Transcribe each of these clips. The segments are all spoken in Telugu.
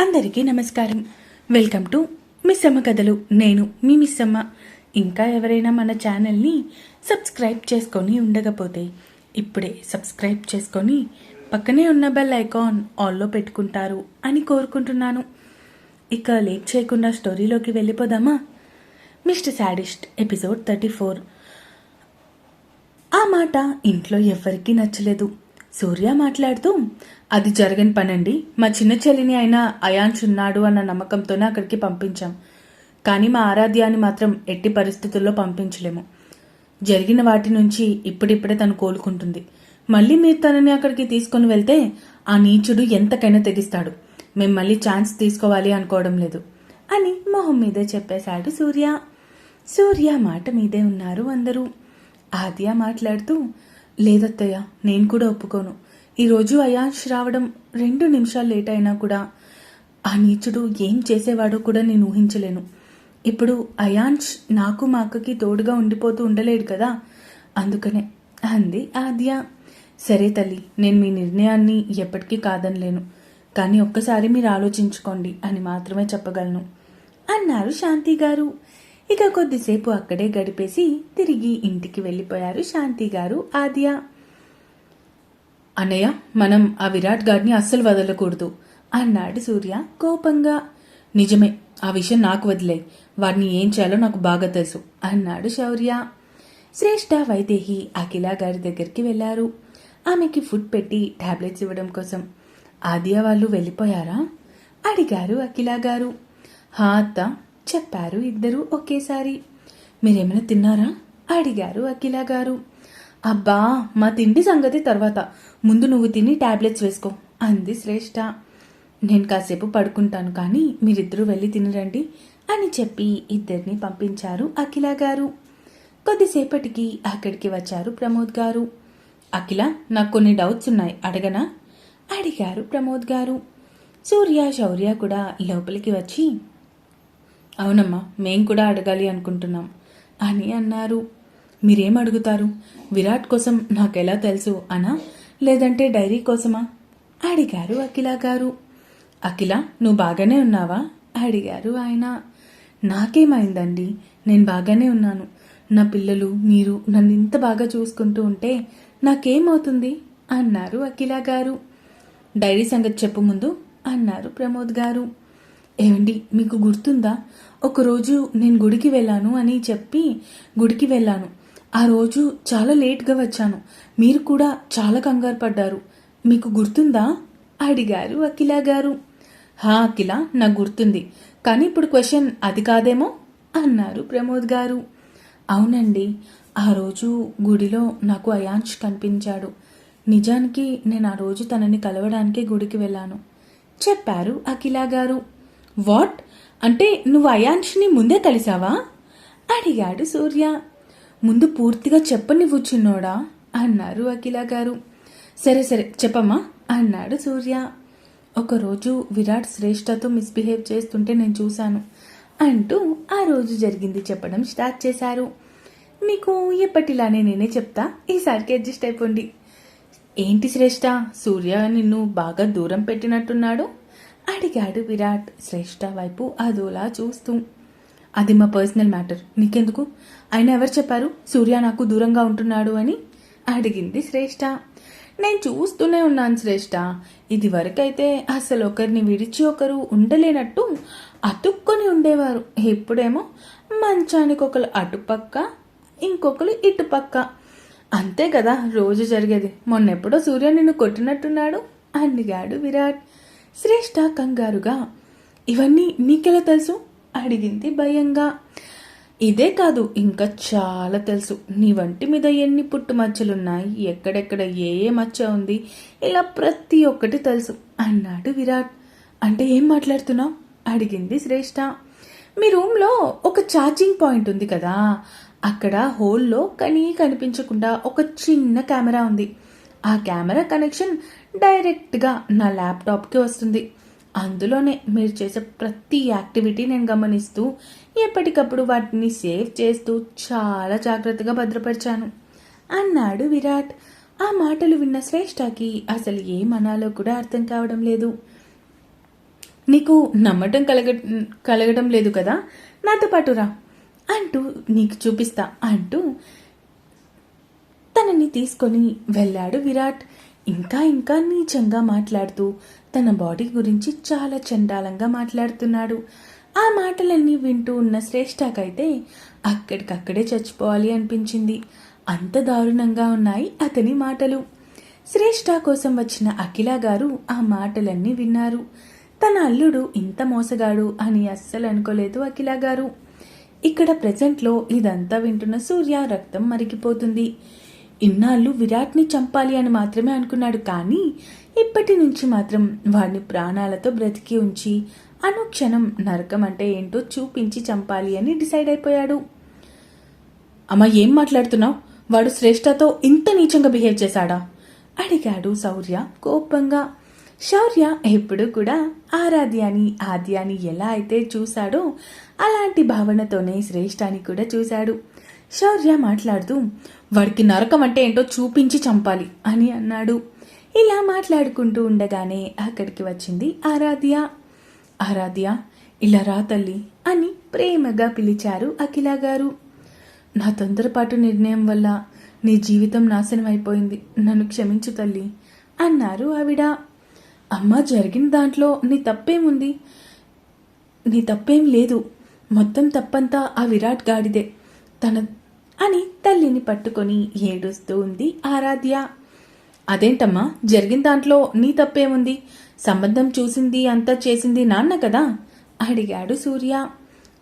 అందరికీ నమస్కారం. వెల్కమ్ టు మిస్సమ్మ కథలు. నేను మీ మిస్సమ్మ. ఇంకా ఎవరైనా మన ఛానల్ని సబ్స్క్రైబ్ చేసుకొని ఉండకపోతే ఇప్పుడే సబ్స్క్రైబ్ చేసుకొని పక్కనే ఉన్న బెల్ ఐకాన్ ఆల్లో పెట్టుకుంటారు అని కోరుకుంటున్నాను. ఇక లేట్ చేయకుండా స్టోరీలోకి వెళ్ళిపోదామా? Mister sadist episode thirty four. ఆ మాట ఇంట్లో ఎవ్వరికీ నచ్చలేదు. సూర్య మాట్లాడుతూ అది జరగని పనండి. మా చిన్న చెల్లిని అయినా అయాన్ష్ ఉన్నాడు అన్న నమ్మకంతోనే అక్కడికి పంపించాం. కానీ మా ఆరాధ్యాన్ని మాత్రం ఎట్టి పరిస్థితుల్లో పంపించలేము. జరిగిన వాటి నుంచి ఇప్పుడిప్పుడే తను కోలుకుంటుంది. మళ్ళీ మీరు తనని అక్కడికి తీసుకొని వెళ్తే ఆ నీచుడు ఎంతకైనా తెగిస్తాడు. మేము మళ్ళీ ఛాన్స్ తీసుకోవాలి అనుకోవడం లేదు అని మొహం మీదే చెప్పేశాడు సూర్య. సూర్య మాట మీదే ఉన్నారు అందరూ. ఆద్య మాట్లాడుతూ లేదత్తయ్య నేను కూడా ఒప్పుకోను. ఈరోజు అయాన్ష్ రావడం రెండు నిమిషాలు లేట్ అయినా కూడా ఆ నీచుడు ఏం చేసేవాడో కూడా నేను ఊహించలేను. ఇప్పుడు అయాన్ష్ నాకు మా అక్కకి తోడుగా ఉండిపోతూ ఉండలేడు కదా? అందుకనే అంది ఆద్య. సరే తల్లి నేను మీ నిర్ణయాన్ని ఎప్పటికీ కాదనలేను. కానీ ఒక్కసారి మీరు ఆలోచించుకోండి అని మాత్రమే చెప్పగలను. అన్నారు శాంతి గారు ఇక కొద్దిసేపు అక్కడే గడిపేసి తిరిగి ఇంటికి వెళ్ళిపోయారు శాంతి గారు ఆద్య. అన్నయ్య మనం ఆ విరాట్ గాడిని అస్సలు వదలకూడదు అన్నాడు సూర్య కోపంగా. నిజమే ఆ విషయం నాకు వదిలే. వాడిని ఏం చేయాలో నాకు బాగా తెలుసు అన్నాడు శౌర్య. శ్రేష్ఠ వైదేహి అఖిల గారి దగ్గరికి వెళ్ళారు ఆమెకి ఫుడ్ పెట్టి టాబ్లెట్స్ ఇవ్వడం కోసం. ఆద్య వాళ్ళు వెళ్ళిపోయారా? అడిగారు అఖిల గారు. హా అత్త చెప్పారు ఇద్దరూ ఒకేసారి. మీరేమైనా తిన్నారా? అడిగారు అఖిల గారు. అబ్బా మా తిండి సంగతి తర్వాత. ముందు నువ్వు తిని టాబ్లెట్స్ వేసుకో అంది శ్రేష్ఠ నేను కాసేపు పడుకుంటాను కానీ మీరిద్దరూ వెళ్ళి తినరండి అని చెప్పి ఇద్దరిని పంపించారు అఖిల గారు. కొద్దిసేపటికి అక్కడికి వచ్చారు ప్రమోద్ గారు. అఖిల నాకు కొన్ని డౌట్స్ ఉన్నాయి అడగనా? అడిగారు ప్రమోద్ గారు. సూర్య శౌర్య కూడా లోపలికి వచ్చి అవునమ్మా మేం కూడా అడగాలి అనుకుంటున్నాం. అని అన్నారు. మీరేం అడుగుతారు? విరాట్ కోసం నాకెలా తెలుసు అనా? లేదంటే డైరీ కోసమా? అడిగారు అఖిల గారు. అఖిల నువ్వు బాగానే ఉన్నావా? అడిగారు ఆయన. నాకేమైందండి? నేను బాగానే ఉన్నాను. నా పిల్లలు మీరు నన్ను ఇంత బాగా చూసుకుంటూ ఉంటే నాకేమవుతుంది? అన్నారు అఖిల గారు. డైరీ సంగతి చెప్పు ముందు అన్నారు ప్రమోద్ గారు. ఏమండి మీకు గుర్తుందా? ఒకరోజు నేను గుడికి వెళ్ళాను అని చెప్పి గుడికి వెళ్ళాను. ఆ రోజు చాలా లేట్గా వచ్చాను. మీరు కూడా చాలా కంగారు పడ్డారు. మీకు గుర్తుందా? అడిగారు అఖిల గారు. హా అఖిల నాకు గుర్తుంది. కానీ ఇప్పుడు క్వశ్చన్ అది కాదేమో? అన్నారు ప్రమోద్ గారు. అవునండి ఆ రోజు గుడిలో నాకు అయాంష్ కనిపించాడు. నిజానికి నేను ఆ రోజు తనని కలవడానికి గుడికి వెళ్ళాను. చెప్పారు అఖిల గారు. వాట్? అంటే నువ్వు అయాంష్ని ముందే కలిసావా అడిగాడు సూర్య. ముందు పూర్తిగా చెప్పనివ్వు చిన్నోడా? అన్నారు అఖిల గారు. సరే సరే చెప్పమ్మా అన్నాడు సూర్య. ఒకరోజు విరాట్ శ్రేష్ఠతో మిస్బిహేవ్ చేస్తుంటే నేను చూశాను అంటూ ఆ రోజు జరిగింది చెప్పడం స్టార్ట్ చేశారు. మీకు ఎప్పటిలానే నేనే చెప్తా ఈసారికి అడ్జస్ట్ అయిపోండి. ఏంటి శ్రేష్ఠ? సూర్య నిన్ను బాగా దూరం పెట్టినట్టున్నాడు? అడిగాడు విరాట్ శ్రేష్ఠ వైపు అదోలా చూస్తూ. అది మా పర్సనల్ మ్యాటర్. నీకెందుకు? ఆయన ఎవరు చెప్పారు? సూర్య నాకు దూరంగా ఉంటున్నాడు అని అడిగింది శ్రేష్ఠ నేను చూస్తూనే ఉన్నాను శ్రేష్ఠ ఇది వరకైతే అసలు ఒకరిని విడిచి ఒకరు ఉండలేనట్టు అతుక్కొని ఉండేవారు. ఇప్పుడేమో మంచానికి ఒకరు అటుపక్క ఇంకొకరు ఇటుపక్క. అంతే కదా రోజు జరిగేది. మొన్నెప్పుడో సూర్య నిన్ను కొట్టినట్టున్నాడు అడిగాడు విరాట్. శ్రేష్ఠ కంగారుగా ఇవన్నీ నీకెలా తెలుసు? అడిగింది భయంగా. ఇదే కాదు ఇంకా చాలా తెలుసు. నీ వంటి మీద ఎన్ని పుట్టు మచ్చలున్నాయి? ఎక్కడెక్కడ ఏ ఏ మచ్చ ఉంది? ఇలా ప్రతి ఒక్కటి తెలుసు అన్నాడు విరాట్. అంటే ఏం మాట్లాడుతున్నావు? అడిగింది శ్రేష్ఠ. మీ రూమ్లో ఒక ఛార్జింగ్ పాయింట్ ఉంది కదా. అక్కడ హోల్లో కనీ కనిపించకుండా ఒక చిన్న కెమెరా ఉంది. ఆ కెమెరా కనెక్షన్ డైరెక్ట్గా నా ల్యాప్టాప్కి వస్తుంది. అందులోనే మీరు చేసే ప్రతి యాక్టివిటీ నేను గమనిస్తూ ఎప్పటికప్పుడు వాటిని సేవ్ చేస్తూ చాలా జాగ్రత్తగా భద్రపరిచాను. అన్నాడు విరాట్. ఆ మాటలు విన్న శ్రేష్ఠకి అసలు ఏమనాలో కూడా అర్థం కావడం లేదు. నీకు నమ్మటం కలగ కలగడం లేదు కదా? నాతో పాటు రా అంటూ నీకు చూపిస్తా అంటూ తనని తీసుకొని వెళ్ళాడు విరాట్. ఇంకా ఇంకా నీచంగా మాట్లాడుతూ తన బాడీ గురించి చాలా చండాలంగా మాట్లాడుతున్నాడు. ఆ మాటలన్నీ వింటూ ఉన్న శ్రేష్ఠకైతే అక్కడికక్కడే చచ్చిపోవాలి అనిపించింది. అంత దారుణంగా ఉన్నాయి అతని మాటలు. శ్రేష్ఠ కోసం వచ్చిన అఖిల గారు ఆ మాటలన్నీ విన్నారు. తన అల్లుడు ఇంత మోసగాడు అని అస్సలు అనుకోలేదు అఖిల గారు. ఇక్కడ ప్రజెంట్లో ఇదంతా వింటున్న సూర్య రక్తం మరిగిపోతుంది. ఇన్నాళ్ళు విరాట్ని చంపాలి అని మాత్రమే అనుకున్నాడు కానీ ఇప్పటి నుంచి మాత్రం వాడిని ప్రాణాలతో బ్రతికి ఉంచి అనుక్షణం నరకం అంటే ఏంటో చూపించి చంపాలి అని డిసైడ్ అయిపోయాడు. అమ్మ ఏం మాట్లాడుతున్నావు? వాడు శ్రేష్టతో ఇంత నీచంగా బిహేవ్ చేశాడా? అడిగాడు శౌర్య కోపంగా. శౌర్య ఎప్పుడు కూడా ఆరాధ్యాని ఆద్యాని ఎలా అయితే చూశాడో అలాంటి భావనతోనే శ్రేష్ఠాని కూడా చూశాడు. శౌర్య మాట్లాడుతూ వాడికి నరకం అంటే ఏంటో చూపించి చంపాలి అని అన్నాడు. ఇలా మాట్లాడుకుంటూ ఉండగానే అక్కడికి వచ్చింది ఆరాధ్య. ఆరాధ్య ఇలా రా తల్లి అని ప్రేమగా పిలిచారు అఖిల గారు. నా తొందరపాటు నిర్ణయం వల్ల నీ జీవితం నాశనం అయిపోయింది. నన్ను క్షమించు తల్లి అన్నారు ఆవిడ. అమ్మ జరిగిన దాంట్లో నీ తప్పేముంది? నీ తప్పేం లేదు. మొత్తం తప్పంతా ఆ విరాట్ గాడిదే. తన అని తల్లిని పట్టుకొని ఏడుస్తూ ఉంది ఆరాధ్య. అదేంటమ్మా జరిగిన దాంట్లో నీ తప్పేముంది? సంబంధం చూసింది అంతా చేసింది నాన్న కదా? అడిగాడు సూర్య.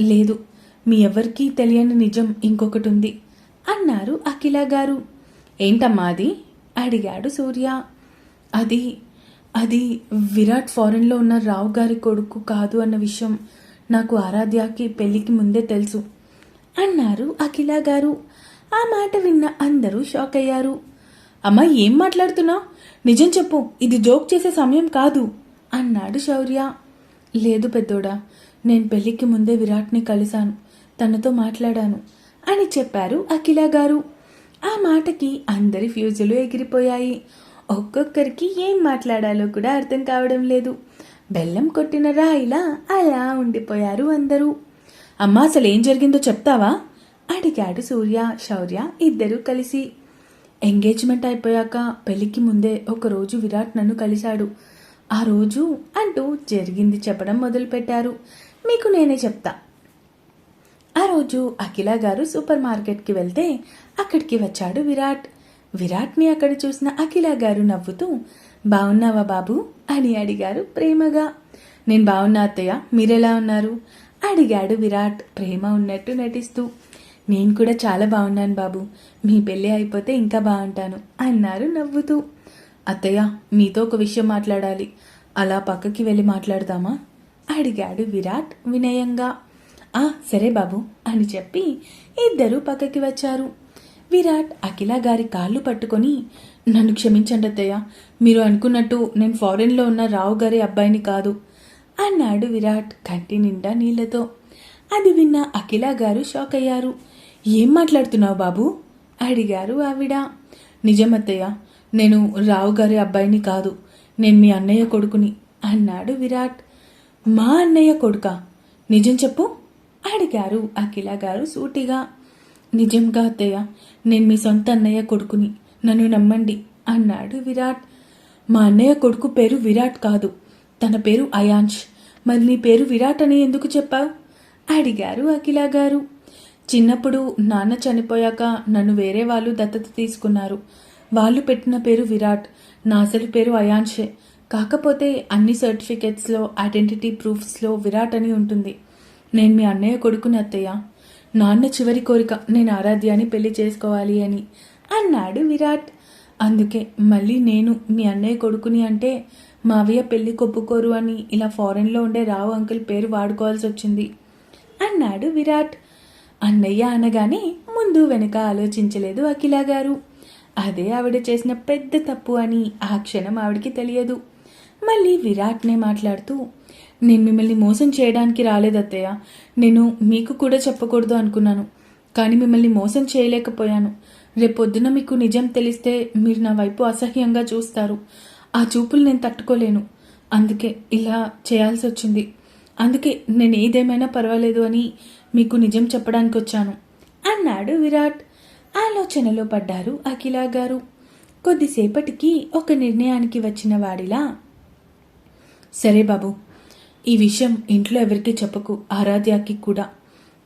లేదు మీ ఎవరికీ తెలియని నిజం ఇంకొకటి ఉంది అన్నారు అఖిల గారు. ఏంటమ్మా అది? అడిగాడు సూర్య. అది అది విరాట్ ఫారెన్లో ఉన్న రావు గారి కొడుకు కాదు అన్న విషయం నాకు ఆరాధ్యకి పెళ్ళికి ముందే తెలుసు అన్నారు అఖిల గారు. ఆ మాట విన్న అందరూ షాక్ అయ్యారు అమ్మా ఏం మాట్లాడుతున్నావు? నిజం చెప్పు ఇది జోక్ చేసే సమయం కాదు అన్నాడు శౌర్య. లేదు పెద్దోడా నేను పెళ్ళికి ముందే విరాట్ని కలిశాను తనతో మాట్లాడాను అని చెప్పారు అఖిల గారు. ఆ మాటకి అందరి ఫ్యూజులు ఎగిరిపోయాయి. ఒక్కొక్కరికి ఏం మాట్లాడాలో కూడా అర్థం కావడం లేదు. బెల్లం కొట్టిన రాయిలా అలా ఉండిపోయారు అందరూ. అమ్మా అసలు ఏం జరిగిందో చెప్తావా? అడిగాడు సూర్య శౌర్య. ఇద్దరూ కలిసి ఎంగేజ్మెంట్ అయిపోయాక పెళ్ళికి ముందే ఒకరోజు విరాట్ నన్ను కలిశాడు. ఆ రోజు అంటూ జరిగింది చెప్పడం మొదలుపెట్టారు. మీకు నేనే చెప్తా. ఆ రోజు అఖిల గారు సూపర్ మార్కెట్కి వెళ్తే అక్కడికి వచ్చాడు విరాట్. విరాట్ని అక్కడ చూసిన అఖిల గారు నవ్వుతూ బాగున్నావా బాబు? అని అడిగారు ప్రేమగా. నేను బాగున్నా అత్తయ్య మీరెలా ఉన్నారు? అడిగాడు విరాట్ ప్రేమ ఉన్నట్టు నటిస్తూ. నేను కూడా చాలా బాగున్నాను బాబు. మీ పెళ్ళి అయిపోతే ఇంకా బాగుంటాను అన్నారు నవ్వుతూ. అత్తయ్య మీతో ఒక విషయం మాట్లాడాలి. అలా పక్కకి వెళ్ళి మాట్లాడదామా? అడిగాడు విరాట్ వినయంగా. ఆ సరే బాబు అని చెప్పి ఇద్దరూ పక్కకి వచ్చారు. విరాట్ అఖిల గారి కాళ్ళు పట్టుకొని నన్ను క్షమించండి అత్తయ్య మీరు అనుకున్నట్టు నేను ఫారెన్లో ఉన్న రావు గారి అబ్బాయిని కాదు అన్నాడు విరాట్ కంటి నిండా నీళ్ళతో అది విన్న అఖిల గారు షాక్ అయ్యారు ఏం మాట్లాడుతున్నావు బాబు? అడిగారు ఆవిడ. నిజమత్తయ్య నేను రావు గారి అబ్బాయిని కాదు నేను మీ అన్నయ్య కొడుకుని అన్నాడు విరాట్. మా అన్నయ్య కొడుక? నిజం చెప్పు అడిగారు అఖిల గారు సూటిగా. నిజంగా అత్తయ్య నేను మీ సొంత అన్నయ్య కొడుకుని నన్ను నమ్మండి అన్నాడు విరాట్. మా అన్నయ్య కొడుకు పేరు విరాట్ కాదు తన పేరు అయాంష్. మరి నీ పేరు విరాట్ అని ఎందుకు చెప్పావు? అడిగారు అఖిల గారు. చిన్నప్పుడు నాన్న చనిపోయాక నన్ను వేరే వాళ్ళు దత్తత తీసుకున్నారు. వాళ్ళు పెట్టిన పేరు విరాట్ నా అసలు పేరు అయాన్షే కాకపోతే అన్ని సర్టిఫికెట్స్లో ఐడెంటిటీ ప్రూఫ్స్లో విరాట్ అని ఉంటుంది. నేను మీ అన్నయ్య కొడుకుని అత్తయ్య. నాన్న చివరి కోరిక నేను ఆరాధ్యాన్ని పెళ్ళి చేసుకోవాలి అని. అన్నాడు విరాట్. అందుకే మళ్ళీ నేను మీ అన్నయ్య కొడుకుని అంటే మావయ్య పెళ్ళి కొప్పుకోరు అని ఇలా ఫారెన్లో ఉండే రావు అంకుల్ పేరు వాడుకోవాల్సి వచ్చింది అన్నాడు విరాట్. అన్నయ్య అనగానే ముందు వెనక ఆలోచించలేదు అఖిల గారు. అదే ఆవిడ చేసిన పెద్ద తప్పు అని ఆ క్షణం ఆవిడకి తెలియదు. మళ్ళీ విరాట్నే మాట్లాడుతూ నేను మిమ్మల్ని మోసం చేయడానికి రాలేదత్తయ్య నేను మీకు కూడా చెప్పకూడదు అనుకున్నాను. కానీ మిమ్మల్ని మోసం చేయలేకపోయాను. రేపొద్దున మీకు నిజం తెలిస్తే మీరు నా వైపు అసహ్యంగా చూస్తారు. ఆ చూపులు నేను తట్టుకోలేను. అందుకే ఇలా చేయాల్సి వచ్చింది అందుకే నేను ఏదేమైనా పర్వాలేదు అని మీకు నిజం చెప్పడానికి వచ్చాను అన్నాడు విరాట్. ఆలోచనలో పడ్డారు అఖిల గారు. కొద్దిసేపటికి ఒక నిర్ణయానికి వచ్చిన వాడిలా సరే బాబు ఈ విషయం ఇంట్లో ఎవరికి చెప్పకు ఆరాధ్యాకి కూడా.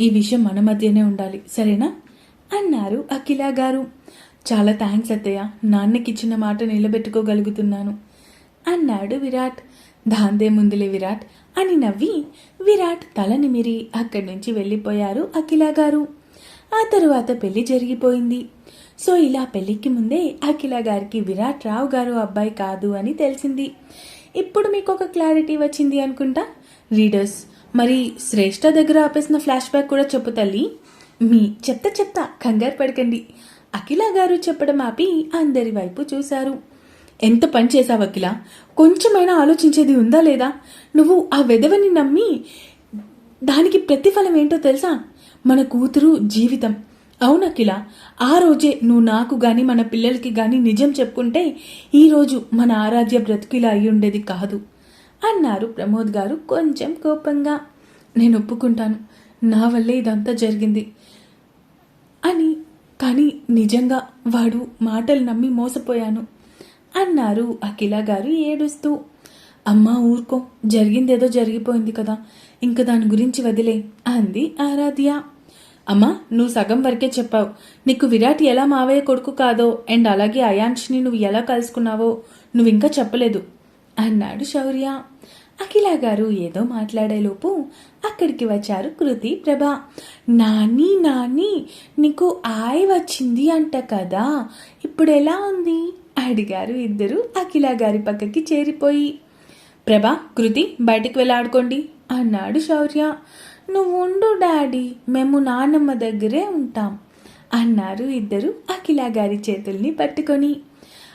ఈ విషయం మన మధ్యనే ఉండాలి సరేనా? అన్నారు అఖిల గారు. చాలా థ్యాంక్స్ అత్తయ్య నాన్నకిచ్చిన మాట నిలబెట్టుకోగలుగుతున్నాను అన్నాడు విరాట్. దాందే ముందులే విరాట్ అని నవ్వి విరాట్ తల నిమిరి అక్కడి నుంచి వెళ్ళిపోయారు అఖిల గారు. ఆ తరువాత పెళ్ళి జరిగిపోయింది. సో ఇలా పెళ్ళికి ముందే అఖిల గారికి విరాట్ రావు గారు అబ్బాయి కాదు అని తెలిసింది. ఇప్పుడు మీకు ఒక క్లారిటీ వచ్చింది అనుకుంటా? రీడర్స్ మరి శ్రేష్ఠ దగ్గర ఆపేసిన ఫ్లాష్ బ్యాక్ కూడా చెప్పు తల్లి. మీ చెత్త చెత్త కంగారు పడకండి. అఖిల గారు చెప్పడం ఆపి అందరి వైపు చూశారు. ఎంత పని చేశావు అఖిల? కొంచెమైనా ఆలోచించేది ఉందా లేదా? నువ్వు ఆ వెధవని నమ్మి దానికి ప్రతిఫలం ఏంటో తెలుసా? మన కూతురు జీవితం. అవును ఆ రోజే నువ్వు నాకు గాని మన పిల్లలకి గాని నిజం చెప్పుకుంటే ఈరోజు మన ఆరాధ్య బ్రతుకిలా అయి ఉండేది కాదు. అన్నారు ప్రమోద్ గారు కొంచెం కోపంగా. నేను ఒప్పుకుంటాను. నా వల్లే ఇదంతా జరిగింది. అని కానీ నిజంగా వాడు మాటలు నమ్మి మోసపోయాను. అన్నారు అఖిల గారు ఏడుస్తూ. అమ్మా ఊరుకో. జరిగిందేదో జరిగిపోయింది కదా. ఇంక దాని గురించి వదిలే అంది ఆరాధ్య. అమ్మా నువ్వు సగం వరకే చెప్పావు. నీకు విరాట్ ఎలా మావయ్య కొడుకు కాదో అండ్ అలాగే అయాంష్ని నువ్వు ఎలా కలుసుకున్నావో నువ్వు ఇంకా చెప్పలేదు అన్నాడు శౌర్య. అఖిల గారు ఏదో మాట్లాడేలోపు అక్కడికి వచ్చారు కృతి ప్రభ. నాని నాని నీకు ఆయ్ వచ్చింది అంట కదా. ఇప్పుడు ఎలా ఉంది? అడిగారు ఇద్దరు. అఖిల గారి పక్కకి చేరిపోయి ప్రభా కృతి బయటికి వెళ్ళాడుకోండి అన్నాడు శౌర్య. నువ్వు ఉండు డాడీ మేము నానమ్మ దగ్గరే ఉంటాం అన్నారు ఇద్దరు అఖిల గారి చేతుల్ని పట్టుకొని.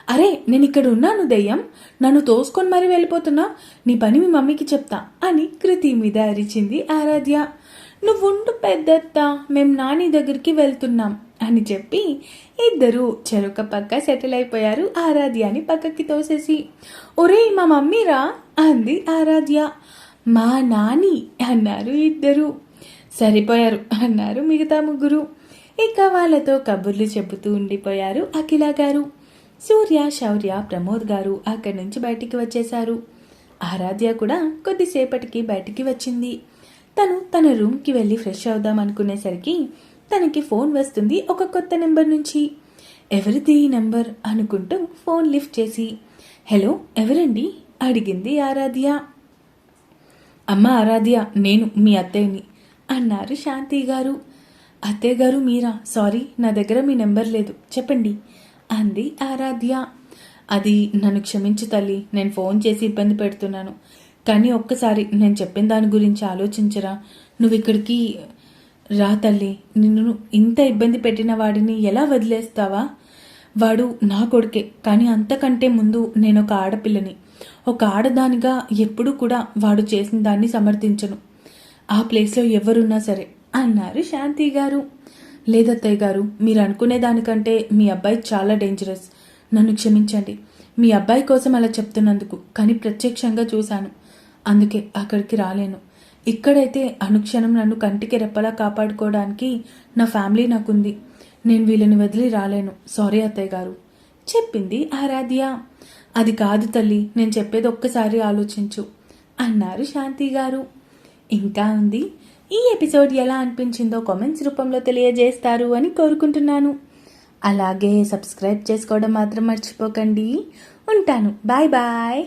అరే నేను ఇక్కడ ఉన్నాను దయ్యం నన్ను తోసుకొని మరీ వెళ్ళిపోతున్నా నీ పని మీ మమ్మీకి చెప్తా అని కృతి మీద అరిచింది ఆరాధ్య. నువ్వుండు పెద్దత్త మేము నాని దగ్గరికి వెళ్తున్నాం అని చెప్పి ఇద్దరూ చెరుక పక్క సెటిల్ అయిపోయారు ఆరాధ్యని పక్కకి తోసేసి. ఒరేయ్ మా మమ్మీరా అంది ఆరాధ్య. మా నాని అన్నారు ఇద్దరు. సరిపోయారు అన్నారు మిగతా ముగ్గురు. ఇక వాళ్ళతో కబుర్లు చెబుతూ ఉండిపోయారు అఖిల గారు. సూర్య శౌర్య ప్రమోద్ గారు అక్కడి నుంచి బయటికి వచ్చేశారు. ఆరాధ్య కూడా కొద్దిసేపటికి బయటికి వచ్చింది. తను తన రూమ్కి వెళ్ళి ఫ్రెష్ అవుదాం అనుకునేసరికి తనకి ఫోన్ వస్తుంది ఒక కొత్త నెంబర్ నుంచి. ఎవరిది ఈ నెంబర్? అనుకుంటూ ఫోన్ లిఫ్ట్ చేసి హలో ఎవరండి? అడిగింది ఆరాధ్య. అమ్మ ఆరాధ్య నేను మీ అత్తయ్యని అన్నారు శాంతి గారు. అత్తయ్య గారు మీరా? సారీ నా దగ్గర మీ నెంబర్ లేదు. చెప్పండి అంది ఆరాధ్య. అది నన్ను క్షమించు తల్లి నేను ఫోన్ చేసి ఇబ్బంది పెడుతున్నాను. కానీ ఒక్కసారి నేను చెప్పిన దాని గురించి ఆలోచించరా? నువ్వు ఇక్కడికి రా తల్లి నిన్ను ఇంత ఇబ్బంది పెట్టిన వాడిని ఎలా వదిలేస్తావా? వాడు నా కొడుకే కానీ అంతకంటే ముందు నేను ఒక ఆడపిల్లని. ఒక ఆడదానిగా ఎప్పుడూ కూడా వాడు చేసిన దాన్ని సమర్థించను. ఆ ప్లేస్లో ఎవరున్నా సరే అన్నారు శాంతి గారు. లేదత్తయ్య గారు మీరు అనుకునే దానికంటే మీ అబ్బాయి చాలా డేంజరస్ నన్ను క్షమించండి మీ అబ్బాయి కోసం అలా చెప్తున్నందుకు కానీ ప్రత్యక్షంగా చూశాను. అందుకే అక్కడికి రాలేను. ఇక్కడైతే అనుక్షణం నన్ను కంటికి రెప్పలా కాపాడుకోవడానికి నా ఫ్యామిలీ నాకుంది. నేను వీళ్ళని వదిలి రాలేను. సారీ అత్తయ్య గారు. చెప్పింది ఆరాధ్య. అది కాదు తల్లి నేను చెప్పేది ఒక్కసారి ఆలోచించు అన్నారు శాంతి గారు. ఇంకా ఉంది. ఈ ఎపిసోడ్ ఎలా అనిపించిందో కామెంట్స్ రూపంలో తెలియజేస్తారు అని కోరుకుంటున్నాను. అలాగే సబ్స్క్రైబ్ చేసుకోవడం మాత్రం మర్చిపోకండి. ఉంటాను. Bye bye.